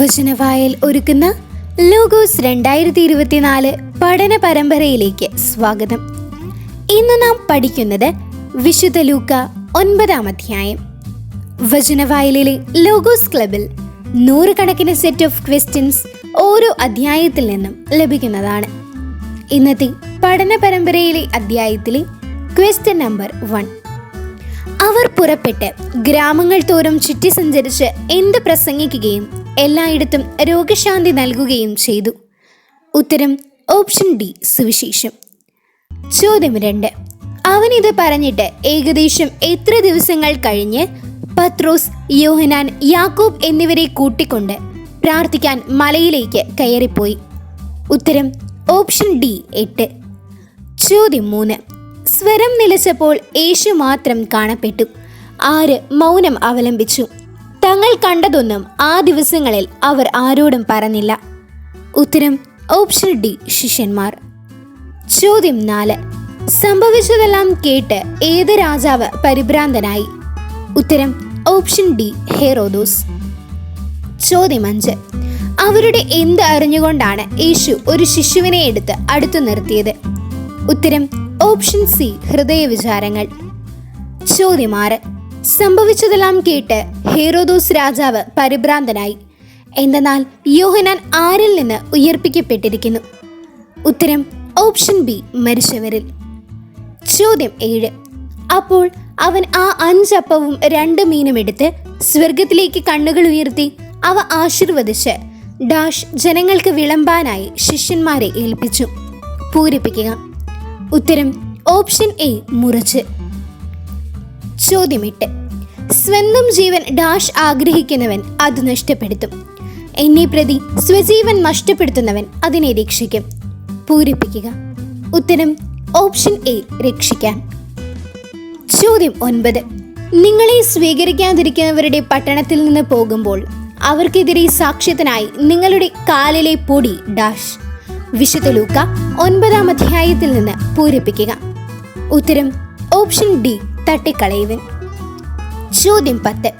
വചനവായൽ ഒരുക്കുന്ന ലോഗോസ് രണ്ടായിരത്തി ഇരുപത്തിനാല് പഠന പരമ്പരയിലേക്ക് സ്വാഗതം. ഇന്ന് നാം പഠിക്കുന്നത് വിശുദ്ധ ലൂക്ക ഒൻപതാം അധ്യായം. വചനവായലിലെ ലോഗോസ് ക്ലബിൽ നൂറുകണക്കിന് സെറ്റ് ഓഫ് ക്വസ്റ്റ്യൻസ് ഓരോ അധ്യായത്തിൽ നിന്നും ലഭിക്കുന്നതാണ്. ഇന്നത്തെ പഠന പരമ്പരയിലെ അധ്യായത്തിലെ ക്വസ്റ്റ്യൻ നമ്പർ വൺ അവർ പുറപ്പെട്ട് ഗ്രാമങ്ങൾ തോറും ചുറ്റി സഞ്ചരിച്ച് എന്ത് പ്രസംഗിക്കുകയും എല്ലായിടത്തും രോഗശാന്തി നൽകുകയും ചെയ്തു. ഉത്തരം ഓപ്ഷൻ ഡി സുവിശേഷം. ചോദ്യം രണ്ട്. അവനിത് പറഞ്ഞിട്ട് ഏകദേശം എത്ര ദിവസങ്ങൾ കഴിഞ്ഞ് പത്രോസ് യോഹനാൻ യാക്കോബ് എന്നിവരെ കൂട്ടിക്കൊണ്ട് പ്രാർത്ഥിക്കാൻ മലയിലേക്ക് കയറിപ്പോയി? ഉത്തരം ഓപ്ഷൻ ഡി എട്ട്. ചോദ്യം മൂന്ന്. സ്വരം നിലച്ചപ്പോൾ യേശു മാത്രം കാണപ്പെട്ടു. ആര് മൗനം അവലംബിച്ചു. തങ്ങൾ കണ്ടതൊന്നും ആ ദിവസങ്ങളിൽ അവർ ആരോടും പറഞ്ഞില്ല. ഉത്തരം ഓപ്ഷൻ ഡി ശിഷ്യന്മാർ. ചോദ്യം നാല്. സംഭവിച്ചതെല്ലാം കേട്ട് ഏത് രാജാവ് പരിഭ്രാന്തനായി? ഉത്തരം ഓപ്ഷൻ ഡി ഹെറോദോസ്. ചോദ്യം അഞ്ച്. അവരുടെ എന്ത് അറിഞ്ഞുകൊണ്ടാണ് യേശു ഒരു ശിശുവിനെ എടുത്ത് അടുത്തു നിർത്തിയത്? ഉത്തരം ഓപ്ഷൻ സി ഹൃദയ വിചാരങ്ങൾ ചോദ്യം ആറ്. സംഭവിച്ചതെല്ലാം കേട്ട് ഹേറോദോസ് രാജാവ് പരിഭ്രാന്തനായി. എന്തെന്നാൽ യോഹനാൻ ആരിൽ നിന്ന് ഉയർപ്പിക്കപ്പെട്ടിരിക്കുന്നു. ഉത്തരം ഓപ്ഷൻ ബി മരിച്ചവരിൽ. ചോദ്യം ഏഴ്. അപ്പോൾ അവൻ ആ അഞ്ചപ്പവും രണ്ട് മീനും എടുത്ത് സ്വർഗത്തിലേക്ക് കണ്ണുകൾ ഉയർത്തി അവ ആശീർവദിച്ച് ഡാഷ് ജനങ്ങൾക്ക് വിളമ്പാനായി ശിഷ്യന്മാരെ ഏൽപ്പിച്ചു. പൂരിപ്പിക്കുക. ഉത്തരം ഓപ്ഷൻ എ മുറിച്ച്. ചോദ്യം എട്ട്. സ്വന്തം ജീവൻ ഡാഷ് ആഗ്രഹിക്കുന്നവൻ അത് നഷ്ടപ്പെടുത്തും. എന്നെ പ്രതി സ്വജീവൻ നഷ്ടപ്പെടുത്തുന്നവൻ അതിനെ രക്ഷിക്കും. പൂരിപ്പിക്കുക. ഉത്തരം ഓപ്ഷൻ എ രക്ഷിക്കാൻ. ചോദ്യം ഒൻപത്. നിങ്ങളെ സ്വീകരിക്കാതിരിക്കുന്നവരുടെ പട്ടണത്തിൽ നിന്ന് പോകുമ്പോൾ അവർക്കെതിരെ സാക്ഷ്യത്തിനായി നിങ്ങളുടെ കാലിലെ പൊടി ഡാഷ്. വിശുദ്ധ ലൂക്ക ഒൻപതാം അധ്യായത്തിൽ നിന്ന് പൂരിപ്പിക്കുക. ഉത്തരം ഓപ്ഷൻ ഡി തട്ടിക്കളയുവൻ. ചോദ്യം പത്ത്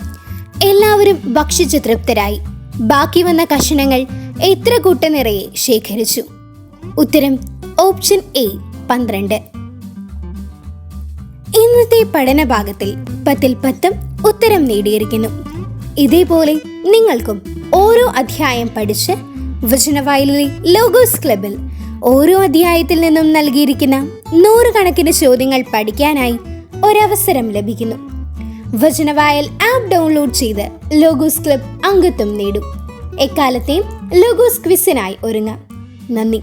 എല്ലാവരും ഭക്ഷിച്ച് തൃപ്തരായി ബാക്കി വന്ന കഷണങ്ങൾ എത്ര കൂട്ട നിറയെ ശേഖരിച്ചു? ഉത്തരം ഓപ്ഷൻ എ പന്ത്രണ്ട്. ഇന്നത്തെ പഠന ഭാഗത്തിൽ പത്തിൽ പത്തും ഉത്തരം നേടിയിരിക്കുന്നു. ഇതേപോലെ നിങ്ങൾക്കും ഓരോ അധ്യായം പഠിച്ച് വചനവായിലെ ലോഗോസ് ക്ലബിൽ ഓരോ അധ്യായത്തിൽ നിന്നും നൽകിയിരിക്കുന്ന നൂറുകണക്കിന് ചോദ്യങ്ങൾ പഠിക്കാനായി ഒരവസരം ലഭിക്കുന്നു. വചനവായൽ ആപ്പ് ഡൗൺലോഡ് ചെയ്ത് ലോഗോസ് ക്ലബ് അംഗത്വം നേടും. എക്കാലത്തെയും ലോഗോസ് ക്വിസിനായി ഒരുങ്ങാം. നന്ദി.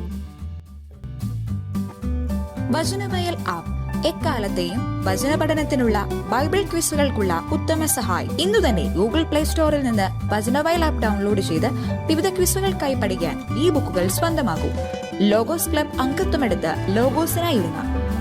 വചനവയൽ ആപ്പ് എക്കാലത്തെയും വചന പഠനത്തിനുള്ള ബൈബിൾ ക്വിസുകൾക്കുള്ള ഉത്തമ സഹായി. ഇന്നു തന്നെ ഗൂഗിൾ പ്ലേ സ്റ്റോറിൽ നിന്ന് വചനവയൽ ആപ്പ് ഡൗൺലോഡ് ചെയ്ത് വിവിധ ക്വിസുകൾക്കായി പഠിക്കാൻ ഈ ബുക്കുകൾ സ്വന്തമാക്കൂ. ലോഗോസ് ക്ലബ് അംഗത്വമെടുത്ത് ലോഗോസിനായി ഒരുങ്ങാം.